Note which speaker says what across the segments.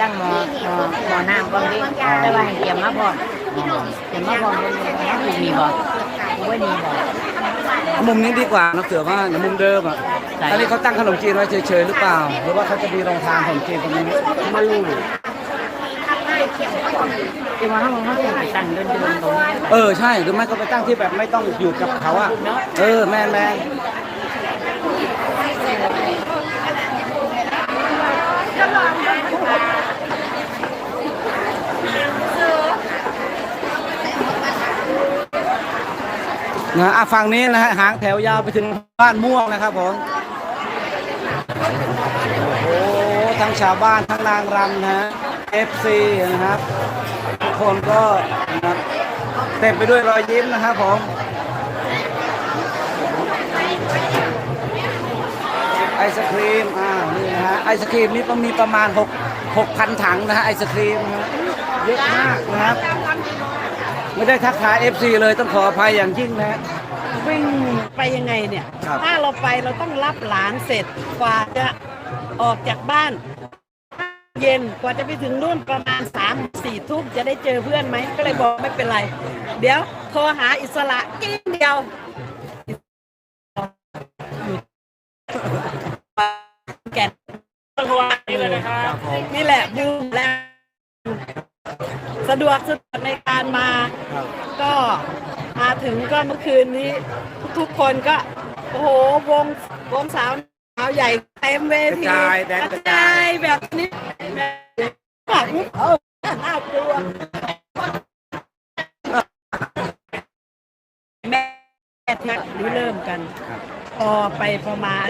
Speaker 1: ตั้งหมอหมอหมอน้ำก่อนดิแต่ว่าให้เตรียมมาพร้อมเตรียมมาพร้อมเลยนะถูมีบ่ถูกว่ามีบ่
Speaker 2: มุมนี้ดีกว่านะเสือว่ามุมเดิมอะอันนี้เขาตั้งขนมจีนไว้เฉยๆหรือเปล่า หรือว่าเขาจะมีโรงทานขนมจีนตรงนี้ไมา
Speaker 1: ลูแต่ว่าเขาเขาต้องไปตั้งเดินเดินตรงนี้
Speaker 2: เออใช่หรือไม่ก็ไปตั้งที่แบบไม่ต้องอยู่กับเขาอะเออแม่แม่ นะอะฝั่งนี้นะฮะหางแถวยาวไปถึงบ้านม่วงนะครับผมโอ้ทั้งชาวบ้านทั้งนางรำนะฮะ FC นะครับทุกคนก็นะเต็มไปด้วยรอยยิ้มนะครับผมไอศครีมอ่านี่นะฮะไอศครีมนี่ก็มีประมาณ6 6,000 ถังนะฮะไอศครีมนะฮะเยอะมากนะครับ ไม่ได้ทักทาย FC เลยต้องขออภัยอย่างยิ่งนะฮะ
Speaker 3: วิ่งไปยังไงเนี่ย
Speaker 2: ครับ
Speaker 3: ถ้าเราไปเราต้องรับหลานเสร็จกว่าจะออกจากบ้าน เย็นกว่าจะไปถึงนู่นประมาณ3ามสี่ทุ่มจะได้เจอเพื่อนไหมก็เลยบอกไม่เป็นไร เดี๋ยวโทรหาอิสระกิ้งเดียวแก่นนี่แหละบูมแล้ว สะดวกสะดวกในการมาก็มาถึงก็เมื่อคืนนี้ ทุกๆคนก็ โอ้โหวงวงสาวสาวใหญ่เต็มเวที
Speaker 2: กระจายแดนกระจาย
Speaker 3: แบบนี้แบบนี้เออน่ากลัวแม่ทักนี้เริ่มกัน พอไปประมาณ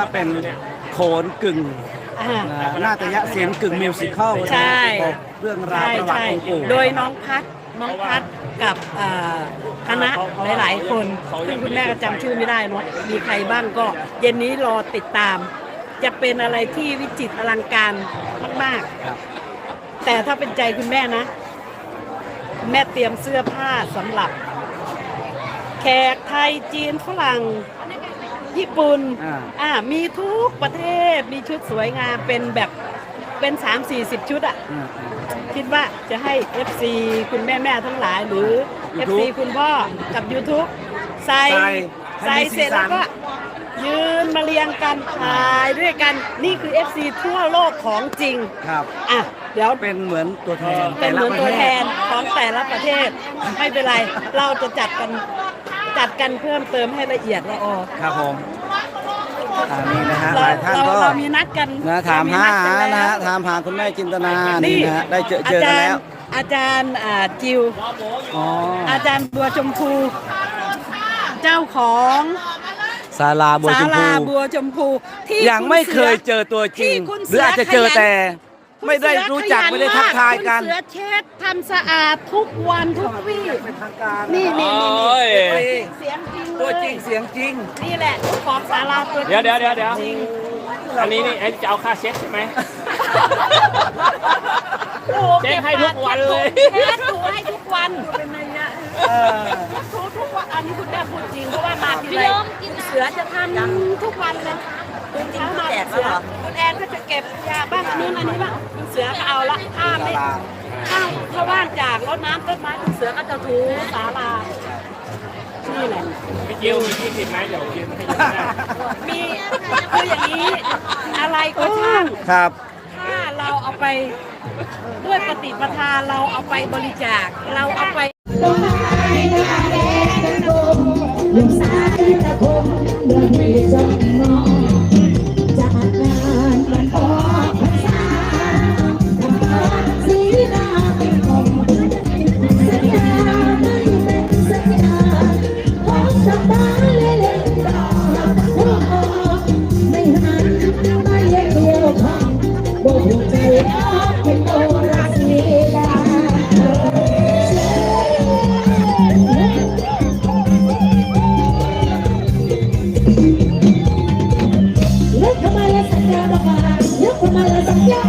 Speaker 2: ว่าเป็นโขนกึ่ง
Speaker 3: อ่า
Speaker 2: นะนาฏยะเสียงกึ่งมิวสิควล
Speaker 3: ใช่
Speaker 2: บอกเรื่องราว
Speaker 3: ใช่
Speaker 2: ประวัติ
Speaker 3: ใช่
Speaker 2: องค์ปู่
Speaker 3: โดยน้องพัดน้องพัดกับเอ่อคณะหลาย ๆ คนซึ่งคุณแม่ก็จำชื่อไม่ได้เนอะมีใครบ้างก็ เย็นนี้รอติดตาม จะเป็นอะไรที่วิจิตรอลังการมาก
Speaker 2: ครับ
Speaker 3: ๆ แต่ถ้าเป็นใจคุณแม่นะคุณแม่เตรียมเสื้อผ้าสำหรับ แขกไทยจีนฝรั่ง ญี่ปุ่น
Speaker 2: อ่า
Speaker 3: อ่ามีทุกประเทศมีชุดสวยงามเป็นแบบเป็น 3-40 ชุดอะ
Speaker 2: อืม
Speaker 3: คิดว่าจะให้ FC คุณแม่แม่ๆทั้งหลายหรือ
Speaker 2: YouTube
Speaker 3: FC คุณพ่อกับ YouTube ใส่
Speaker 2: ใส่
Speaker 3: ใส่
Speaker 2: ให้มี
Speaker 3: เสร็จ
Speaker 2: สีสัน
Speaker 3: แล้วก็ ยืนมาเรียงกันถ่ายด้วยกันนี่คือ FC ทั่วโลกของจริง
Speaker 2: ครับ
Speaker 3: อะ เดี๋ยว
Speaker 2: เป็นเหมือนตัวแทน
Speaker 3: เป็นเหมือน
Speaker 2: ละ
Speaker 3: ตัว
Speaker 2: ประ
Speaker 3: แท
Speaker 2: ศ
Speaker 3: นของแต่ละประเทศ ไม่เป็นไร เราจะจัดกัน จัดกันเพิ่มเติมให้ละเอียดละออ
Speaker 2: ครับผมอันนี้นะฮะห
Speaker 3: เรา
Speaker 2: ลายท่าน
Speaker 3: เรา
Speaker 2: ก็
Speaker 3: เรามีนัดกัน
Speaker 2: นะถาม
Speaker 3: เร
Speaker 2: หา
Speaker 3: นัดกั
Speaker 2: นะ
Speaker 3: แล้
Speaker 2: ฮะ
Speaker 3: ว
Speaker 2: ถามหาคุณแม่จินตนานี่นะฮะได้เจอเจอกันแล้ว
Speaker 3: อาจารย์อ่าจิว
Speaker 2: อ๋อ
Speaker 3: อาจารย์บัวชมพู เจ้าของ
Speaker 2: ศาลาบัว
Speaker 3: ศา
Speaker 2: ชมพู
Speaker 3: ลาบัวชมพู ที่
Speaker 2: ยัง
Speaker 3: ณ
Speaker 2: ไม่เคย
Speaker 3: สื
Speaker 2: เจอตัวจริง
Speaker 3: ที่คุณ
Speaker 2: หรืออาจจะเจอ
Speaker 3: สืขยัน
Speaker 2: แต่
Speaker 3: คุณ
Speaker 2: ไม่ได้
Speaker 3: เสือ
Speaker 2: รู้จัก
Speaker 3: ขยัน
Speaker 2: ไม่ได้ทักทายกัน
Speaker 3: คุณเสือเช็ดทำสะอาดทุกวันทุกวี่
Speaker 2: เป็นทางการ
Speaker 3: นี่นี่นี่
Speaker 4: โอ้ย
Speaker 3: นี่เสียงจริงเลย
Speaker 2: ตัวจริงเสียงจริง
Speaker 3: นี่แหละของศาลาตัวจริง
Speaker 4: เดี๋ยวเดี๋ยวเดี๋ยวเดี๋ยว
Speaker 3: จริง
Speaker 4: อันนี้นี่ไอ้จะเอาค่าเช็คใช่ไหม
Speaker 3: โอ้
Speaker 4: เช็คให้ทุกวันเลย
Speaker 3: เช็ดถูให้ทุกวันเป็นไงเนี่ย
Speaker 2: เออ
Speaker 3: ถูทุกวันอันนี้คุณแม่พูดจริงเพราะว่ามาทีไรคุณเสือจะทำทุกวัน คุณเช้ามาคุณเสือคุณแอนก็จะเก็บยาบ้างอันนู้นอันนี้บ้างคุณเสือก็เอาละถ้าไม่ถ้าถ้าว่างจากรดน้ำต้นไม้คุณเสือก็จะถูศาลานี่แหละ
Speaker 4: พี่จิวมียี่สิบไหมเดี๋ยวยืมให้ยืมได้
Speaker 3: มีคืออย่างนี้อะไรก็ช่าง
Speaker 2: ครับ
Speaker 3: ถ้าเราเอาไปด้วยปฏิปทาเราเอาไปบริจาคเราเอาไป
Speaker 5: ลูกสาตะคมเดินไปจงมอง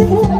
Speaker 5: Thank you.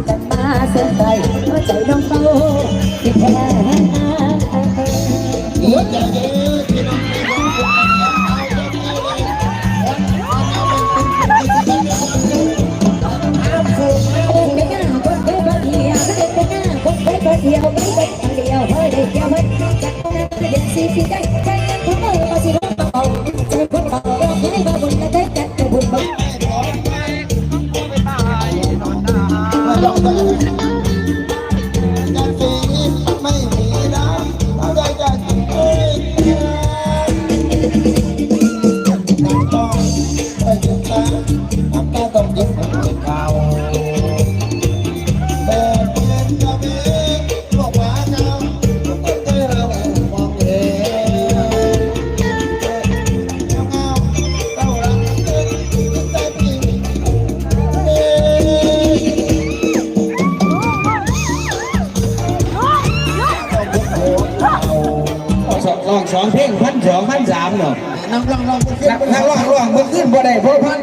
Speaker 5: Thank you. องเพลงพันสองพันสามเนาะนักร้องร้องนักนั
Speaker 6: กร้องร้อ
Speaker 2: งมันขึ้นบ่ได้เพราะพัน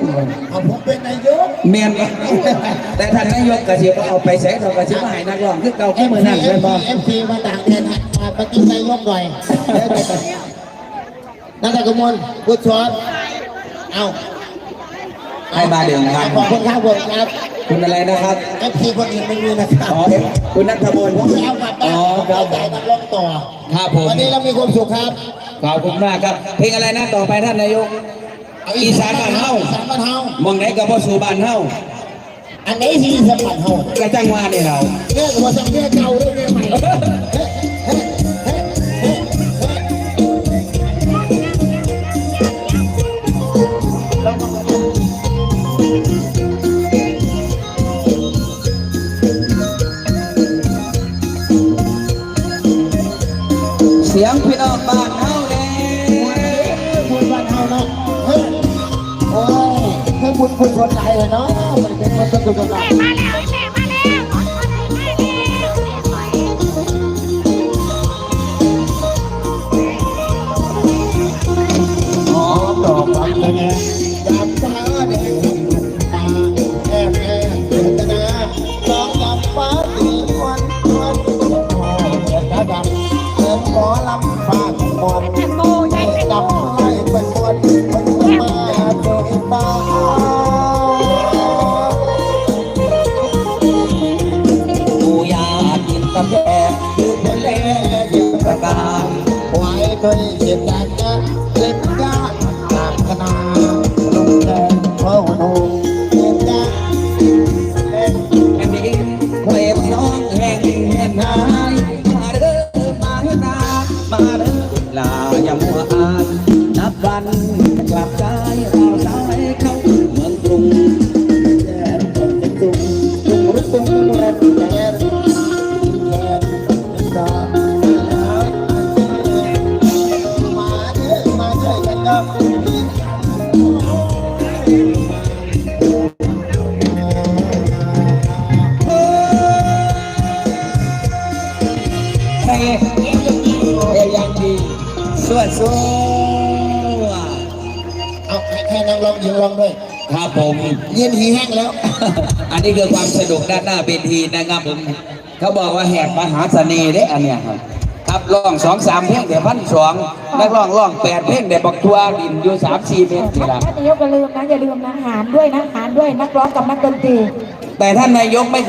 Speaker 6: ผมเป็นนายก
Speaker 2: เมียนแต่ท่านนายกกระชิบเอาไปใส่เอากระชีบมาให้นักร้องคือเก่าแค่เมือนั่งเลยบ่
Speaker 6: เอ็มซีมาต่างแดนมาปฏินายกหน่อยนักกมลพุทธชอนเอา
Speaker 2: ให้มาเดี๋ยวครับ
Speaker 6: ขอบคุณครับผมครับ
Speaker 2: คุณอะไรนะครับ
Speaker 6: เอฟซีคนอื่นไม่มีนะครับ
Speaker 2: อ๋อคุณนัทพล
Speaker 6: ผมเอากลับบ้าน
Speaker 2: อ๋อครับ
Speaker 6: ใจนักร้องต่อ
Speaker 2: ครับผม
Speaker 6: วันนี้เรามีความสุขครับ
Speaker 2: ขอบคุณมากครับ เพลงอะไรนะต่อไปท่านนายกอีสานบ้านเฮา
Speaker 6: อีสานบ้านเฮาม
Speaker 2: องไหนกับพ่อสู่บ้านเฮา
Speaker 6: อันไหนที่อีสานบ้านเฮา
Speaker 2: แกจังว่เนี่ยเรา
Speaker 6: เรื่องว่าสังเกตเก่าเรื่อง คนศใจเนาะมันเป็นมันเป็นกุศล
Speaker 7: ใให้
Speaker 6: ให้นักร้องยิงร้องด้วย
Speaker 7: ครับผม
Speaker 6: เย็นหีแห้งแล้ว
Speaker 7: อันนี้คือความสนุกด้านหน้าเวทีนะครับผมเขาบอกว่าแหกมหาเสน่ห์เด้อันเนี้ยครับ ครับร้องสองสามเพลงเดี๋ยวพันสองนักร้องร้องแปดเพลงเดี๋ยวบักทัวดินอยู่สามสี่เพลงนี่ละ
Speaker 8: ท่านนายกอย่าลืมนะอย่าลืมนะหารด้วยนะหารด้วยนักร้องกับนักดนตรี
Speaker 7: แต่ท่านนายกไม่เคย